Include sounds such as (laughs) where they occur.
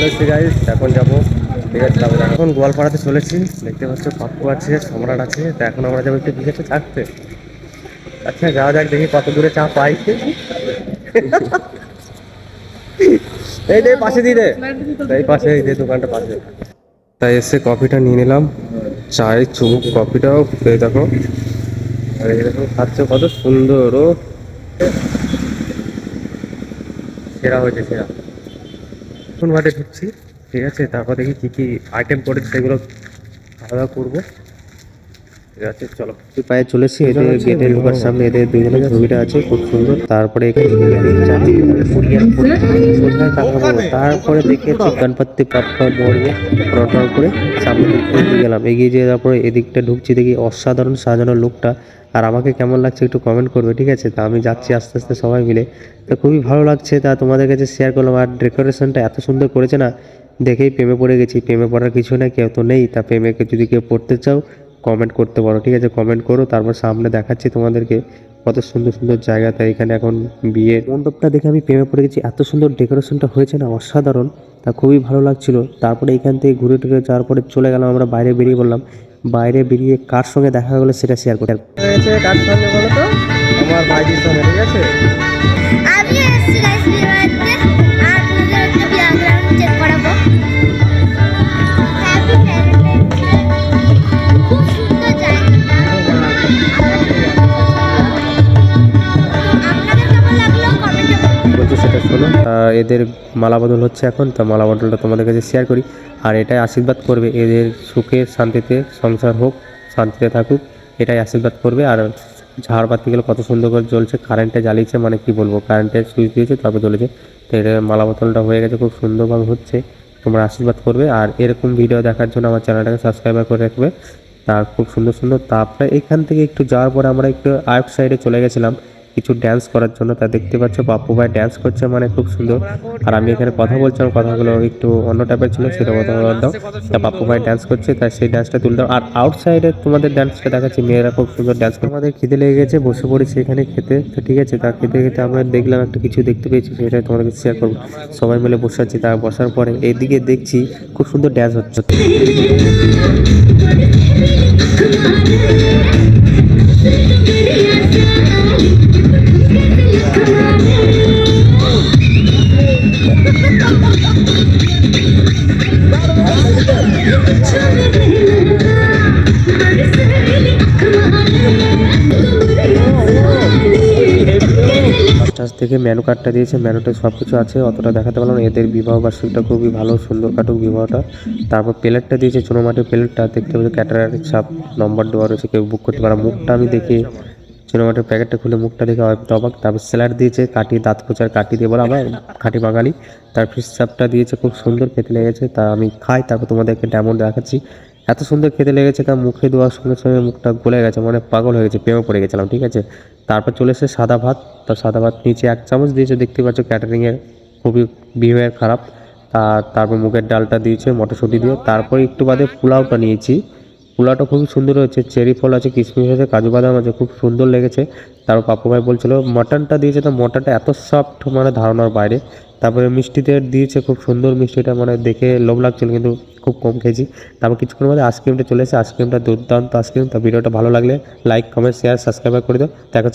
চলে এসেছি গাইস এখন যাব। ঠিক আছে, তারপরে এখন গোয়ালপাড়াতে চলেছি। দেখতে পাচ্ছ, পাপ্পু আছে, সম্রাট আছে। তো এখন আমরা যাব একটু বিকেছে থাকতে। আচ্ছা যাওয়া যাক, দেখি কত দূরে চা পাই। (laughs) এই দে, পাশে দিয়ে দে। এই পাশে, এই দোকানটা পাশে। তাই এসে কফিটা নিয়ে নিলাম। চায়ের চুমুক কফিটাও, এই দেখো। আর দেখো, খাচ্ছে কত সুন্দর, ও। সেরা হয়েছে, সেরা। এখন বাটে ঢুকছি। ঠিক আছে, তারপর দেখি কী কী আইটেম করেছে সেগুলো খাওয়া দাওয়া করব। পায়ে চলেছি এদের গেটে ঢোকার সামনে এদের দুজনের ছবিটা আছে খুব সুন্দর। তারপরে তারপরে দেখেছি গণপতি পাপ্পা রটার করে সামনে দিকে এগিয়ে গেলাম। এগিয়ে যেয়ে তারপরে এদিকটা ঢুকছি দেখি অসাধারণ সাজানো লোকটা। আর আমাকে কেমন লাগছে একটু কমেন্ট করবে ঠিক আছে? তা আমি যাচ্ছি আস্তে আস্তে সবাই মিলে। তো খুবই ভালো লাগছে তা তোমাদের কাছে শেয়ার করলাম। আর ডেকোরেশনটা এত সুন্দর করেছে না দেখেই প্রেমে পড়ে গেছি। প্রেমে পড়ার কিছু না কেউ তো নেই। তা প্রেমেকে যদি কেউ পড়তে চাও কমেন্ট করতে পারো, ঠিক আছে? কমেন্ট করো, তারপর সামনে দেখাচ্ছি তোমাদেরকে কত সুন্দর সুন্দর জায়গা। তাই এখানে এখন বিয়ের মণ্ডপটা দেখে আমি প্রেমে পড়ে গেছি। এত সুন্দর ডেকোরেশনটা হয়েছে না, অসাধারণ। তা খুবই ভালো লাগছিল। তারপরে এখান থেকে ঘুরে টুরে যাওয়ার পরে চলে গেলাম, আমরা বাইরে বেরিয়ে বললাম বাইরে বেরিয়ে কার সঙ্গে দেখা গেলো সেটা শেয়ার করতে। আমার ঠিক আছে? বলুন সেটা শোনো। তা এদের মালা বদল হচ্ছে এখন, তা মালা বদলটা তোমাদের কাছে শেয়ার করি। আর এটাই আশীর্বাদ করবে এদের সুখে, শান্তিতে সংসার হোক, শান্তিতে থাকুক, এটাই আশীর্বাদ করবে। আর ঝাড়বাতিগুলো কত সুন্দর করে জ্বলছে কারেন্টে জ্বালিয়েছে মানে কি বলব কারেন্টের সুইচ দিয়েছে তারপর জ্বলেছে। তো এটা মালা বোতলটা হয়ে গেছে, খুব সুন্দরভাবে হচ্ছে, তোমরা আশীর্বাদ করবে। আর এরকম ভিডিও দেখার জন্য আমার চ্যানেলটাকে সাবস্ক্রাইব করে রাখবে। তার খুব সুন্দর সুন্দর। তারপরে এখান থেকে একটু যাওয়ার পরে আমরা একটু আউট সাইডে চলে গেছিলাম। কিছু ড্যান্স করার জন্য। তা দেখতে পাচ্ছ পাপ্পু ভাই ড্যান্স করছে মানে খুব সুন্দর। আর আমি এখানে কথা বলছিলাম কথাগুলো একটু অন্য টাইপের ছিল, সেটা কথা দাও। তা পাপ্পু ভাই ড্যান্স করছে তাই সেই ড্যান্সটা তুলে দাও। আর আউটসাইডে তোমাদের ড্যান্সটা দেখাচ্ছি, মেয়েরা খুব সুন্দর ড্যান্স করে আমাদের খিদে লেগে গেছে, বসে পড়েছি এখানে খেতে। তো ঠিক আছে, তা খেতে খেতে আমরা দেখলাম একটা কিছু দেখতে পেয়েছি সেটা তোমাদেরকে শেয়ার করব। সবাই মিলে বসে আছি, তা বসার পরে এইদিকে দেখছি খুব সুন্দর ড্যান্স হচ্ছে। থেকে মেনু কার্ডটা দিয়েছে মেনুতে সব কিছু আছে, অতটা দেখাতে পারলাম না। এদের বিবাহ বার্ষিকটা খুবই ভালো, সুন্দর কাটুক বিবাহটা। তারপর প্লেটটা দিয়েছে, ছোটো মাটির প্লেটটা দেখতে পাচ্ছি ক্যাটারার সব নম্বর দেওয়া রয়েছে, কেউ বুক করতে পারে মুখটা আমি দেখে ছোটো মাটির প্যাকেটটা খুলে মুখটা দেখে হয়তো অবাক। তারপর স্যালাড দিয়েছে, কাটি, দাঁত কোচার কাটি দিয়ে বলা আমরা খাঁটি বাঙালি। তার ফিশ চাপটা দিয়েছে, খুব সুন্দর খেতে লেগেছে। তা আমি খাই, তারপর তোমাদেরকে ডেমন দেখাচ্ছি। এত সুন্দর খেতে লেগেছে তার মুখে দেওয়ার সঙ্গে সঙ্গে মুখটা গলে গেছে মানে পাগল হয়ে গেছে, প্রেমে পড়ে গেছিলাম, ঠিক আছে? তারপর চলে এসে সাদা ভাত। তার সাদা ভাত নিচে এক চামচ দিয়েছে, দেখতে পাচ্ছ ক্যাটারিংয়ের খুবই বিহেভিয়ার খারাপ। আর তারপর মুগের ডালটা দিয়েছে, মটরশুঁটি দিয়ে। তারপর একটু বাদে পোলাওটা নিয়েছি। পোলাওটা খুবই সুন্দর হয়েছে, চেরি ফল আছে, কিশমিশ আছে, কাজু বাদাম আছে, খুব সুন্দর লেগেছে। তারপর পাপু ভাই বলছিল, মটনটা দিয়েছে তো, মটনটা এত সফট মানে ধারণার বাইরে। তারপরে মিষ্টিতে দিয়েছে, খুব সুন্দর মিষ্টিটা মানে দেখে লোভ লাগছিল, কিন্তু খুব কম খেয়েছি। তারপর কিছুক্ষণ মধ্যে আইসক্রিমটা চলে এসে আইসক্রিমটা দুর্দান্ত আইসক্রিম তা ভিডিওটা ভালো লাগলে লাইক কমেন্ট শেয়ার সাবস্ক্রাইব করে দাও। দেখা